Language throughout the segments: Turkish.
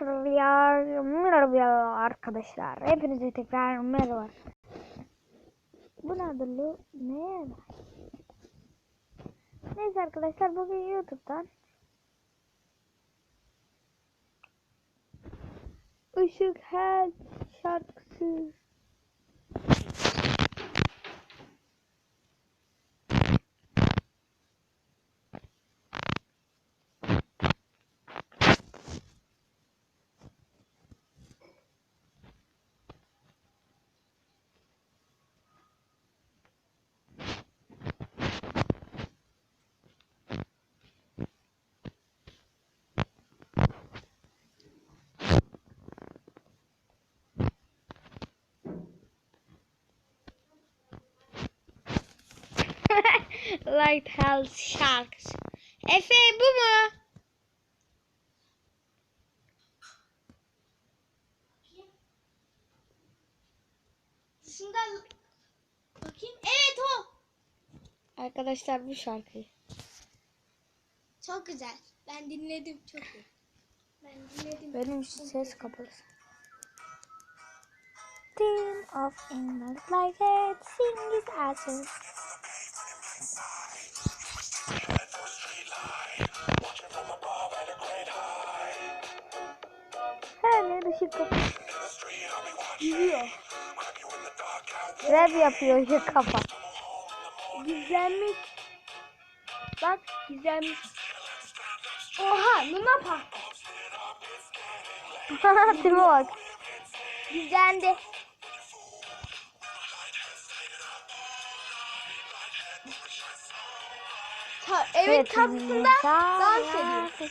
Arkadaşlar merhaba arkadaşlar. Hepinize tekrar merhaba. Bu ne adlı? Ne? Neyse arkadaşlar bugün YouTube'dan Işık Hel şarkısı Lighthouse şarkısı. Efe bu mu? Şundan bakayım. Evet o. Arkadaşlar bu şarkıyı. Çok güzel. Ben dinledim çok iyi. Ben dinledim. Benim ses kapalı. Team of England like it, sing his Gidiyor. Rap yapıyor ışık kapalı. Gizlenmiş. Bak gizlenmiş. Oha Luna Park. Tipe bak. Gizlendi. Ta evin kapısında dans ediyor.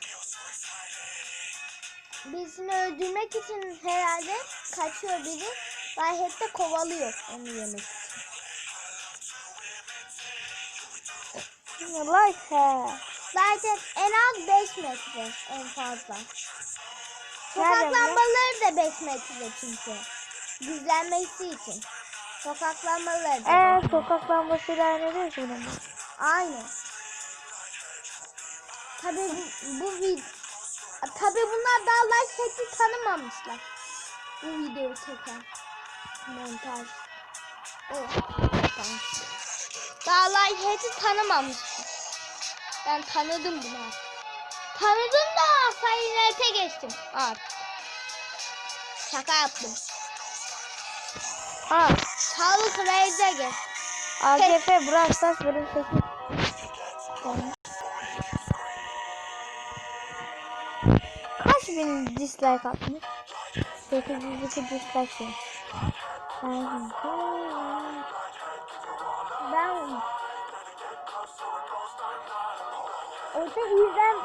Birisini öldürmek için herhalde kaçıyor biri. Bay hep de kovalıyor onu yemek için. Like her. Zaten en az 5 metre en fazla. Sokak lambaları da 5 metre çünkü. Gizlenmesi için. Sokak lambaları da. Eee sokak lambasıyla aynı değil ki bunun. Aynı. Tabi bu, bu vid Tabi bunlar daha like şekli tanımamışlar. Bu videoyu çeken. Montaj. Tamam. Daha like şekli tanımamışlar. Ben tanıdım bunu. Tanıdım da sayılarete geçtim artık. Şaka yaptım. Ha. Sağlık reise geç. AGF Brawl Stars bölüm 8. Bin dislike atmış? 802 dislike şey. Ben Orta yüzden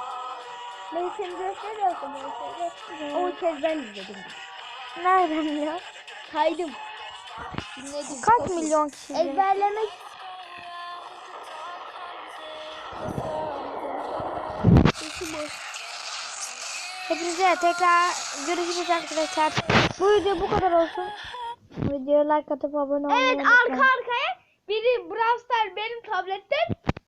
ben seni gösteriyorsam o kez ben izledim. Nereden biliyor? Saydım. Dinledim. Kaç Otuz. milyon kişi? Ezberlemek Hepinize tekrar görüşürüz arkadaşlar. Bu video bu kadar olsun. Videoya like atıp abone olmayı Evet arka arkaya biri Brawl Stars benim tabletten